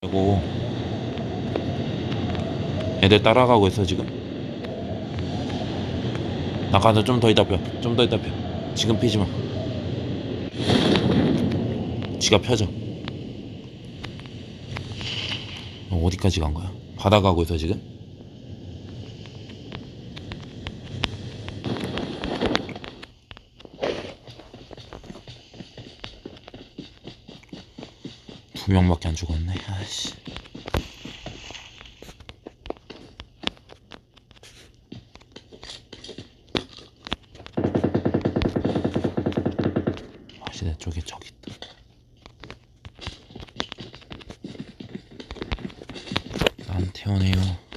그리고 애들 따라가고 있어 지금. 나가서 좀 더 이따 펴 좀 더 이따 펴. 지금 피지 마. 지가 펴져. 너 어디까지 간 거야? 바다 가고 있어 지금? 두 명밖에 안 죽었네. 아씨. 아씨 내 쪽에 저기 있다. 나한테 오네요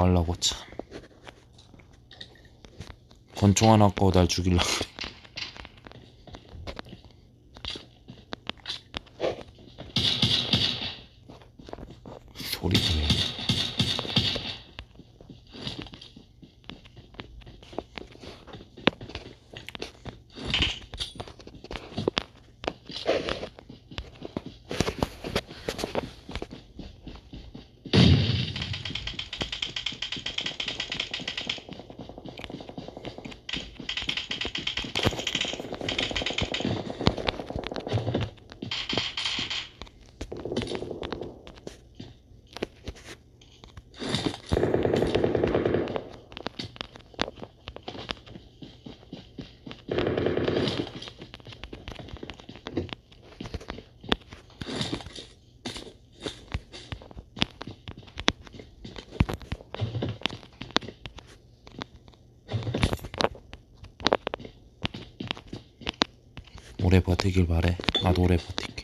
뭐 하려고 참 권총 하나 날 죽이려고 그래. 소리가 왜 버티길 바래. 나도 오래 버틸게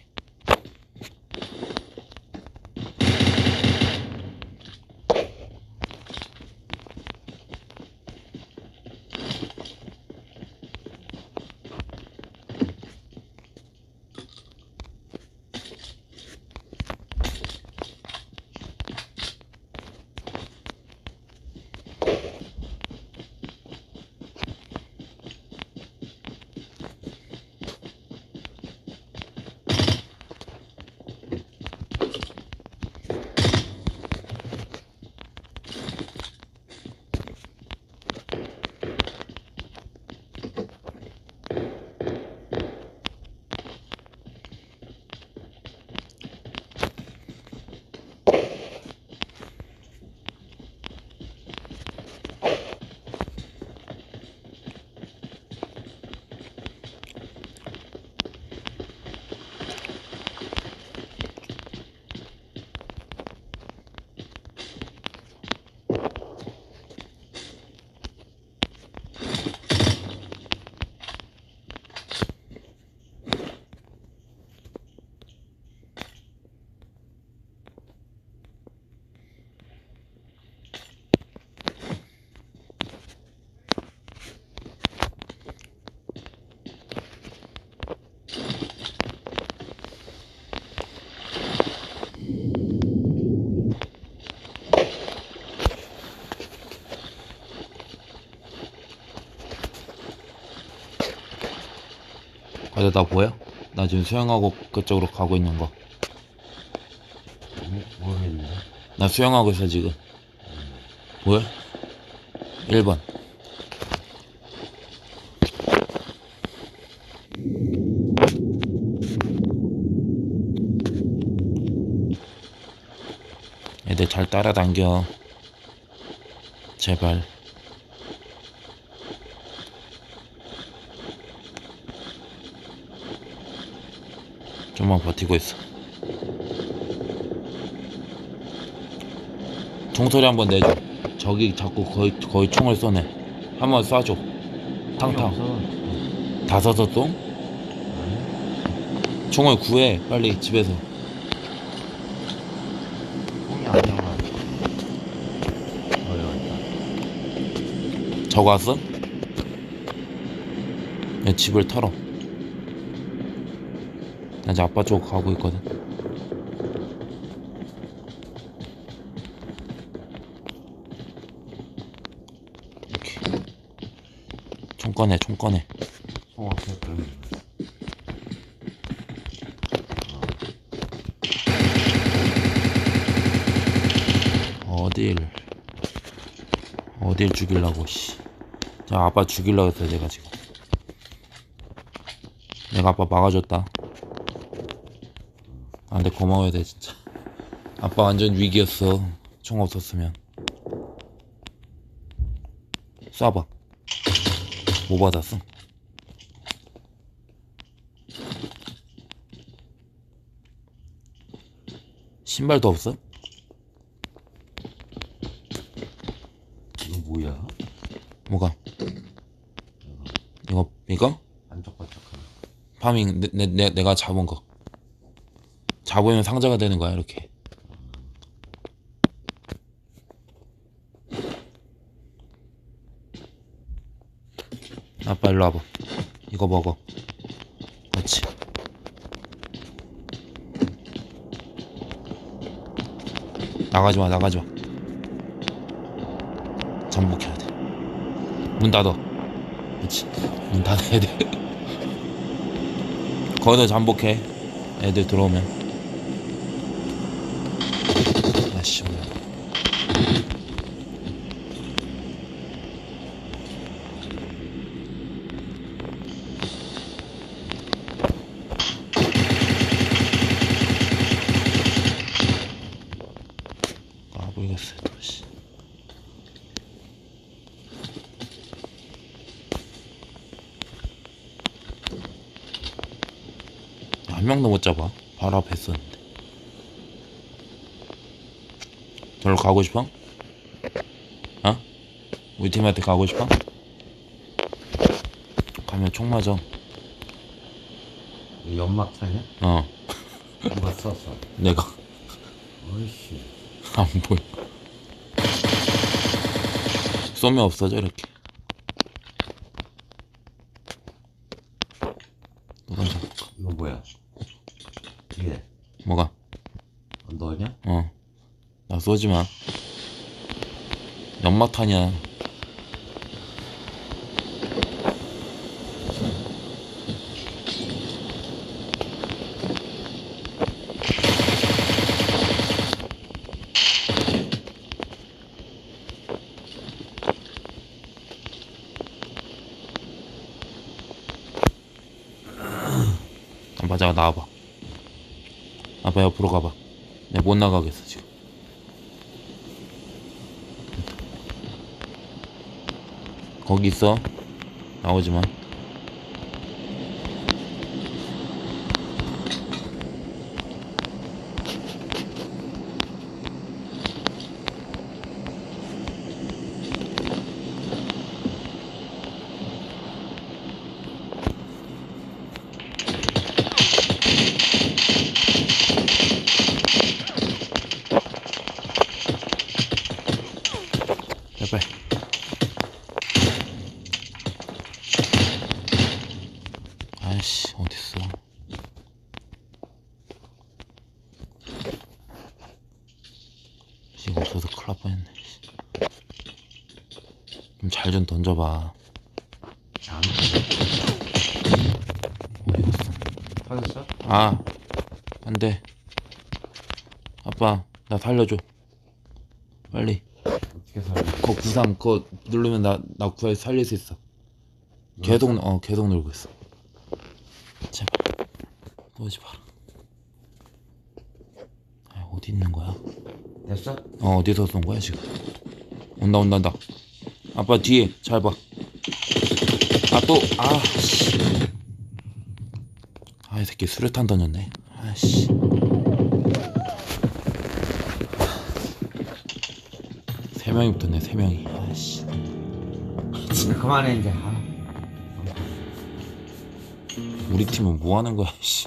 어디 나 보여? 나 지금 수영하고 그쪽으로 가고 있는 거. 모르겠네. 나 수영하고 있어 지금. 보여? 1번. 애들 잘 따라당겨. 제발. 좀만 버티고 있어. 종소리 한번 내줘. 저기 자꾸 거의 거의 총을 쏘네. 한번 쏴줘. 탕탕. 다 쏴서 또? 총을 구해 빨리 집에서. 나와. 어려웠다. 저거 왔어? 내 집을 털어. 나 이제 아빠 쪽 가고 있거든. 이렇게 총 꺼내 총 꺼내. 어, 어딜 어딜 죽일라고 씨. 자 아빠 죽일라고 했어 내가 지금. 내가 아빠 막아줬다. 아 근데 고마워야 돼 진짜 아빠 완전 위기였어 총 없었으면 쏴봐 뭐 받았어? 신발도 없어? 이거 뭐야? 뭐가? 이거 이거? 반짝반짝한 파밍 내, 내, 내, 내가 잡은 거 잡으면 상자가 되는 거야 이렇게. 아빠 일로 와봐. 이거 먹어. 그렇지. 나가지마 나가지마. 잠복해야 돼문 닫아. 그렇지. 문 닫아야 돼. 거기다 잠복해. 애들 들어오면 한 명도 못 잡아. 바로 앞에 있었는데. 저로 가고 싶어? 어? 우리 팀한테 가고 싶어? 가면 총 맞아. 연막탄이야? 어, 누가 썼어? 내가 어이씨 안 보여. 쏘면 없어져 이렇게. 누가 잡을까? 이거 뭐야? 이게 뭐가? 어, 너냐? 어. 나 쏘지 마. 연막탄이야. 아빠 나와봐. 아빠 옆으로 가봐. 내가 못 나가겠어 지금. 거기 있어. 나오지 마. 잘 좀 던져봐. 장 어디 갔어? 터졌어? 아 안 돼. 아빠 나 살려줘. 빨리. 어떻게 살려? 그거 구상 그거 누르면 나 나 구해 살릴 수 있어. 계속 어 계속 놀고 있어. 제발 오지 마라 아, 어디 있는 거야 됐어? 어 어디서 쏜 거야 지금? 온다 온다 온다. 아빠 뒤에 잘 봐 아 또 아씨. 아이 새끼 수류탄 던졌네. 아씨. 세 명이 붙었네 세 명이. 아씨. 이제 그만해 이제. 아. 우리 팀은 뭐 하는 거야 씨